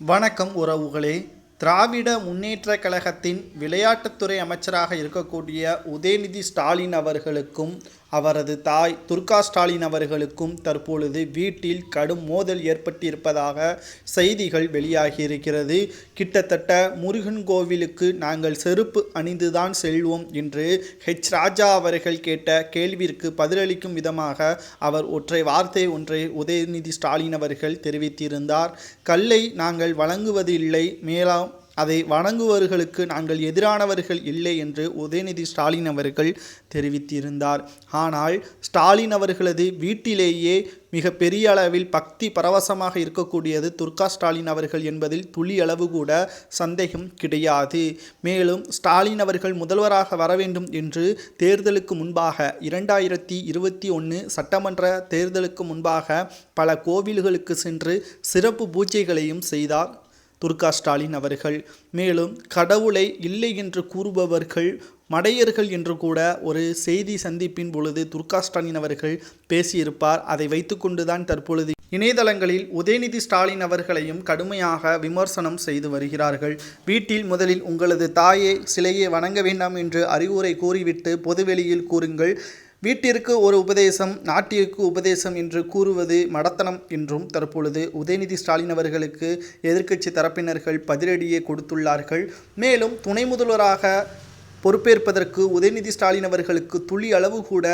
வணக்கம் உறவுகளே. திராவிட முன்னேற்ற கழகத்தின் விளையாட்டுத்துறை அமைச்சராக இருக்கக்கூடிய உதயநிதி ஸ்டாலின் அவர்களுக்கும் அவரது தாய் துர்கா ஸ்டாலின் அவர்களுக்கும் தற்பொழுது வீட்டில் கடும் மோதல் ஏற்பட்டிருப்பதாக செய்திகள் வெளியாகியிருக்கிறது. கிட்டத்தட்ட முருகன் கோவிலுக்கு நாங்கள் செருப்பு அணிந்துதான் செல்வோம் என்று ஹெச். ராஜா அவர்கள் கேட்ட கேள்விற்கு பதிலளிக்கும் விதமாக அவர் ஒற்றை வார்த்தை ஒன்றை உதயநிதி ஸ்டாலின் அவர்கள் தெரிவித்திருந்தார். கல்லை நாங்கள் வழங்குவது இல்லை மேலாம் அதை வணங்குவர்களுக்கு நாங்கள் எதிரானவர்கள் இல்லை என்று உதயநிதி ஸ்டாலின் அவர்கள் தெரிவித்திருந்தார். ஆனால் ஸ்டாலின் அவர்களது வீட்டிலேயே மிக பெரிய அளவில் பக்தி பரவசமாக இருக்கக்கூடியது துர்கா ஸ்டாலின் அவர்கள் என்பதில் துளி அளவு கூட சந்தேகம் கிடையாது. மேலும் ஸ்டாலின் அவர்கள் முதல்வராக வர வேண்டும் என்று தேர்தலுக்கு முன்பாக இரண்டாயிரத்தி இருபத்தி ஒன்று சட்டமன்ற தேர்தலுக்கு முன்பாக பல கோவில்களுக்கு சென்று சிறப்பு பூஜைகளையும் செய்தார். துர்கா ஸ்டாலின் அவர்கள். மேலும் கடவுளை இல்லை என்று கூறுபவர்கள் மடையர்கள் என்று கூட ஒரு செய்தி சந்திப்பின் பொழுது துர்கா ஸ்டாலின் அவர்கள் பேசியிருப்பார். அதை வைத்துக்கொண்டுதான் தற்பொழுது இணையதளங்களில் உதயநிதி ஸ்டாலின் அவர்களையும் கடுமையாக விமர்சனம் செய்து வருகிறார்கள். வீட்டில் முதலில் உங்களது தாயை சிலையை வணங்க வேண்டாம் என்று அறிவுரை கூறிவிட்டு பொதுவெளியில் கூறுங்கள். வீட்டிற்கு ஒரு உபதேசம் நாட்டிற்கு உபதேசம் என்று கூறுவது மடத்தனம் என்றும் தற்பொழுது உதயநிதி ஸ்டாலின் அவர்களுக்கு எதிர்க்கட்சி தரப்பினர்கள் பதிலடியை கொடுத்துள்ளார்கள். மேலும் துணை முதல்வராக பொறுப்பேற்பதற்கு உதயநிதி ஸ்டாலின் அவர்களுக்கு துளி அளவு கூட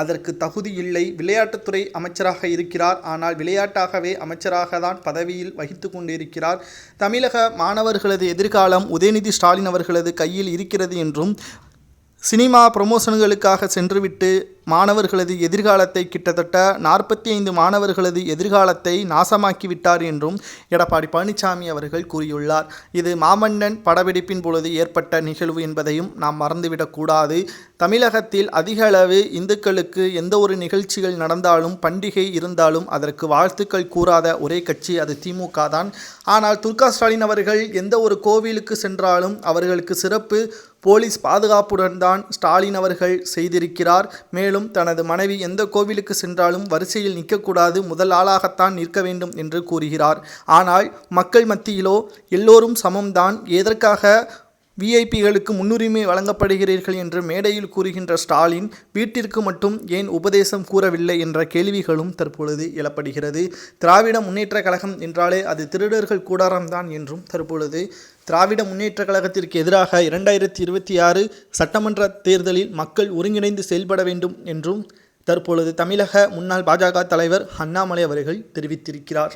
அதற்கு தகுதி இல்லை. விளையாட்டுத்துறை அமைச்சராக இருக்கிறார். ஆனால் விளையாட்டாகவே அமைச்சராக தான் பதவியில் வகித்து கொண்டிருக்கிறார். தமிழக மாணவர்களது எதிர்காலம் உதயநிதி ஸ்டாலின் அவர்களது கையில் இருக்கிறது என்றும் சினிமா ப்ரொமோஷன்களுக்காக சென்றுவிட்டு மாணவர்களது எதிர்காலத்தை கிட்டத்தட்ட நாற்பத்தி ஐந்து மாணவர்களது எதிர்காலத்தை நாசமாக்கிவிட்டார் என்றும் எடப்பாடி பழனிசாமி அவர்கள் கூறியுள்ளார். இது மாமன்னன் படப்பிடிப்பின் பொழுது ஏற்பட்ட நிகழ்வு என்பதையும் நாம் மறந்துவிடக்கூடாது தமிழகத்தில் அதிக அளவு இந்துக்களுக்கு எந்த ஒரு நிகழ்ச்சிகள் நடந்தாலும் பண்டிகை இருந்தாலும் அதற்கு வாழ்த்துக்கள் கூறாத ஒரே கட்சி அது திமுக தான். ஆனால் துர்கா ஸ்டாலின் அவர்கள் எந்த ஒரு கோவிலுக்கு சென்றாலும் அவர்களுக்கு சிறப்பு போலீஸ் பாதுகாப்புடன் தான் ஸ்டாலின் அவர்கள் செய்திருக்கிறார். மேலும் தனது மனைவி எந்த கோவிலுக்கு சென்றாலும் வரிசையில் நிற்கக்கூடாது முதல் ஆளாகத்தான் நிற்க வேண்டும் என்று கூறுகிறார். ஆனால் மக்கள் மத்தியிலோ எல்லோரும் சமம்தான். எதற்காக விஐபிகளுக்கு முன்னுரிமை வழங்கப்படுகிறீர்கள் என்று மேடையில் கூறுகின்ற ஸ்டாலின் வீட்டிற்கு மட்டும் ஏன் உபதேசம் கூறவில்லை என்ற கேள்விகளும் தற்பொழுது எழப்படுகிறது. திராவிட முன்னேற்ற கழகம் என்றாலே அது திருடர்கள் கூடாரம்தான் என்றும் தற்பொழுது திராவிட முன்னேற்ற கழகத்திற்கு எதிராக இரண்டாயிரத்தி இருபத்தி ஆறு சட்டமன்ற தேர்தலில் மக்கள் ஒருங்கிணைந்து செயல்பட வேண்டும் என்றும் தற்பொழுது தமிழக முன்னாள் பாஜக தலைவர் அண்ணாமலை அவர்கள் தெரிவித்திருக்கிறார்.